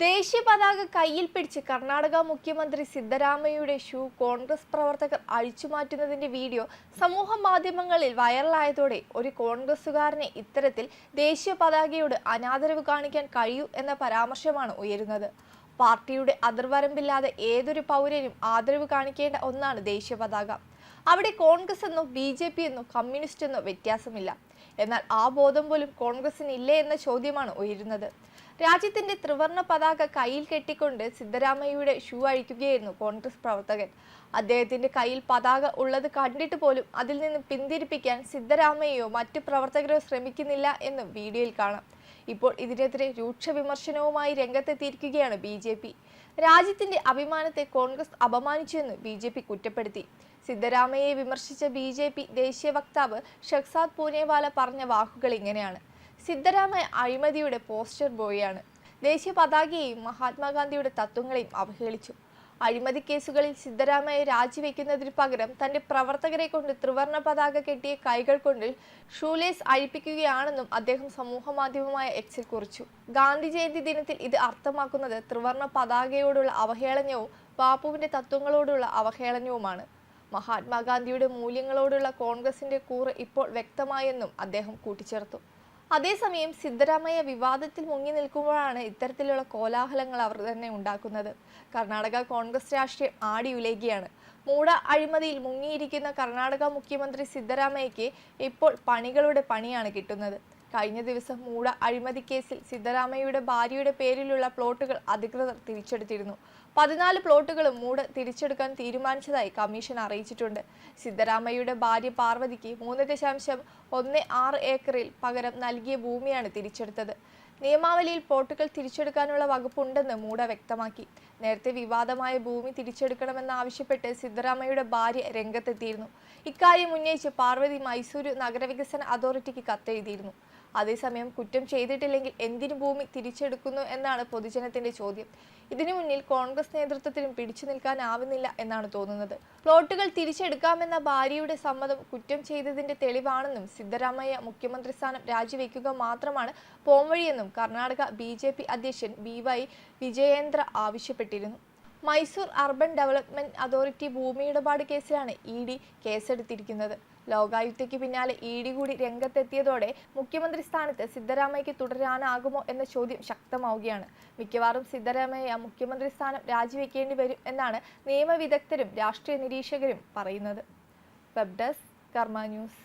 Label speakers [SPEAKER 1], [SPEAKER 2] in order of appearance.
[SPEAKER 1] ദേശീയ പതാക കയ്യിൽ പിടിച്ച് കർണാടക മുഖ്യമന്ത്രി സിദ്ധരാമയ്യയുടെ ഷൂ കോൺഗ്രസ് പ്രവർത്തകർ അഴിച്ചുമാറ്റുന്നതിന്റെ വീഡിയോ സമൂഹ മാധ്യമങ്ങളിൽ വൈറലായതോടെ ഒരു കോൺഗ്രസുകാരനെ ഇത്തരത്തിൽ ദേശീയ പതാകയോട് അനാദരവ് കാണിക്കാൻ കഴിയൂ എന്ന പരാമർശമാണ് ഉയരുന്നത്. പാർട്ടിയുടെ അതിർവരമ്പില്ലാതെ ഏതൊരു പൗരനും ആദരവ് കാണിക്കേണ്ട ഒന്നാണ് ദേശീയ പതാക അവിടെ കോൺഗ്രസ് എന്നോ ബി ജെ പി എന്നോ കമ്മ്യൂണിസ്റ്റ് എന്നോ വ്യത്യാസമില്ല. എന്നാൽ ആ ബോധം പോലും കോൺഗ്രസിന് ഇല്ലേ എന്ന ചോദ്യമാണ് ഉയരുന്നത്. രാജ്യത്തിന്റെ ത്രിവർണ പതാക കയ്യിൽ കെട്ടിക്കൊണ്ട് സിദ്ധരാമയ്യയുടെ ഷൂ അഴിക്കുകയായിരുന്നു കോൺഗ്രസ് പ്രവർത്തകൻ. അദ്ദേഹത്തിന്റെ കയ്യിൽ പതാക ഉള്ളത് കണ്ടിട്ട് പോലും അതിൽ നിന്ന് പിന്തിരിപ്പിക്കാൻ സിദ്ധരാമയ്യയോ മറ്റു പ്രവർത്തകരോ ശ്രമിക്കുന്നില്ല എന്ന് വീഡിയോയിൽ കാണാം. ഇപ്പോൾ ഇതിനെതിരെ രൂക്ഷ വിമർശനവുമായി രംഗത്തെത്തിയിരിക്കുകയാണ് ബി ജെ പി. രാജ്യത്തിന്റെ അഭിമാനത്തെ കോൺഗ്രസ് അപമാനിച്ചുവെന്ന് ബി ജെ പി കുറ്റപ്പെടുത്തി. സിദ്ധരാമയ്യയെ വിമർശിച്ച ബി ജെ പി ദേശീയ വക്താവ് ഷക്സാദ് പൂനെവാല പറഞ്ഞ വാക്കുകൾ ഇങ്ങനെയാണ്. സിദ്ധരാമയ്യ അഴിമതിയുടെ പോസ്റ്റർ ബോയിയാണ്. ദേശീയ പതാകയെയും മഹാത്മാഗാന്ധിയുടെ തത്വങ്ങളെയും അവഹേളിച്ചു. അഴിമതി കേസുകളിൽ സിദ്ധരാമയ്യ രാജിവെക്കുന്നതിന് പകരം തന്റെ പ്രവർത്തകരെ കൊണ്ട് ത്രിവർണ പതാക കെട്ടിയ കൈകൾ കൊണ്ട് ഷൂലേസ് അഴിപ്പിക്കുകയാണെന്നും അദ്ദേഹം സമൂഹ മാധ്യമമായ എക്സിൽ കുറിച്ചു. ഗാന്ധി ജയന്തി ദിനത്തിൽ ഇത് അർത്ഥമാക്കുന്നത് ത്രിവർണ പതാകയോടുള്ള അവഹേളനവും ബാപ്പുവിന്റെ തത്വങ്ങളോടുള്ള അവഹേളനവുമാണ്. മഹാത്മാഗാന്ധിയുടെ മൂല്യങ്ങളോടുള്ള കോൺഗ്രസിന്റെ കൂറ് ഇപ്പോൾ വ്യക്തമായെന്നും അദ്ദേഹം കൂട്ടിച്ചേർത്തു. അതേസമയം സിദ്ധരാമയ്യ വിവാദത്തിൽ മുങ്ങി നിൽക്കുമ്പോഴാണ് ഇത്തരത്തിലുള്ള കോലാഹലങ്ങൾ അവർ തന്നെ ഉണ്ടാക്കുന്നത്. കർണാടക കോൺഗ്രസ് രാഷ്ട്രീയം ആടിയുലയുകയാണ് മൂട അഴിമതിയിൽ മുങ്ങിയിരിക്കുന്ന കർണാടക മുഖ്യമന്ത്രി സിദ്ധരാമയ്യയ്ക്ക് ഇപ്പോൾ പണികളുടെ പണിയാണ് കിട്ടുന്നത്. കഴിഞ്ഞ ദിവസം മൂട അഴിമതി കേസിൽ സിദ്ധരാമയ്യയുടെ ഭാര്യയുടെ പേരിലുള്ള പ്ലോട്ടുകൾ അധികൃതർ തിരിച്ചെടുത്തിരുന്നു. പതിനാല് പ്ലോട്ടുകളും മൂട് തിരിച്ചെടുക്കാൻ തീരുമാനിച്ചതായി കമ്മീഷൻ അറിയിച്ചിട്ടുണ്ട്. സിദ്ധരാമയ്യയുടെ ഭാര്യ പാർവതിക്ക് മൂന്ന് ദശാംശം ഒന്ന് ആറ് ഏക്കറിൽ പകരം നൽകിയ ഭൂമിയാണ് തിരിച്ചെടുത്തത്. നിയമാവലിയിൽ പ്ലോട്ടുകൾ തിരിച്ചെടുക്കാനുള്ള വകുപ്പുണ്ടെന്ന് മൂട വ്യക്തമാക്കി. നേരത്തെ വിവാദമായ ഭൂമി തിരിച്ചെടുക്കണമെന്നാവശ്യപ്പെട്ട് സിദ്ധരാമയ്യയുടെ ഭാര്യ രംഗത്തെത്തിയിരുന്നു. ഇക്കാര്യം ഉന്നയിച്ച് പാർവതി മൈസൂരു നഗരവികസന അതോറിറ്റിക്ക് കത്തെഴുതിയിരുന്നു. അതേസമയം കുറ്റം ചെയ്തിട്ടില്ലെങ്കിൽ എന്തിനു ഭൂമി തിരിച്ചെടുക്കുന്നു എന്നാണ് പൊതുജനത്തിന്റെ ചോദ്യം. ഇതിനു മുന്നിൽ കോൺഗ്രസ് നേതൃത്വത്തിനും പിടിച്ചു നിൽക്കാനാവുന്നില്ല എന്നാണ് തോന്നുന്നത്. പ്ലോട്ടുകൾ തിരിച്ചെടുക്കാമെന്ന ഭാര്യയുടെ സമ്മതം കുറ്റം ചെയ്തതിന്റെ തെളിവാണെന്നും സിദ്ധരാമയ്യ മുഖ്യമന്ത്രി സ്ഥാനം രാജിവെക്കുക മാത്രമാണ് പോംവഴിയെന്നും കർണാടക ബി അധ്യക്ഷൻ ബി വൈ വിജയേന്ദ്ര ആവശ്യപ്പെട്ടിരുന്നു. മൈസൂർ അർബൻ ഡെവലപ്മെന്റ് അതോറിറ്റി ഭൂമിയിടപാട് കേസിലാണ് ഇ ഡി കേസെടുത്തിരിക്കുന്നത്. ലോകായുക്തയ്ക്ക് പിന്നാലെ ഇ ഡി കൂടി രംഗത്തെത്തിയതോടെ മുഖ്യമന്ത്രി സ്ഥാനത്ത് സിദ്ധരാമയ്യക്ക് തുടരാനാകുമോ എന്ന ചോദ്യം ശക്തമാവുകയാണ്. മിക്കവാറും സിദ്ധരാമയ്യ മുഖ്യമന്ത്രി സ്ഥാനം രാജിവെക്കേണ്ടി വരും എന്നാണ് നിയമവിദഗ്ധരും രാഷ്ട്രീയ നിരീക്ഷകരും പറയുന്നത്. Web desk Karma news.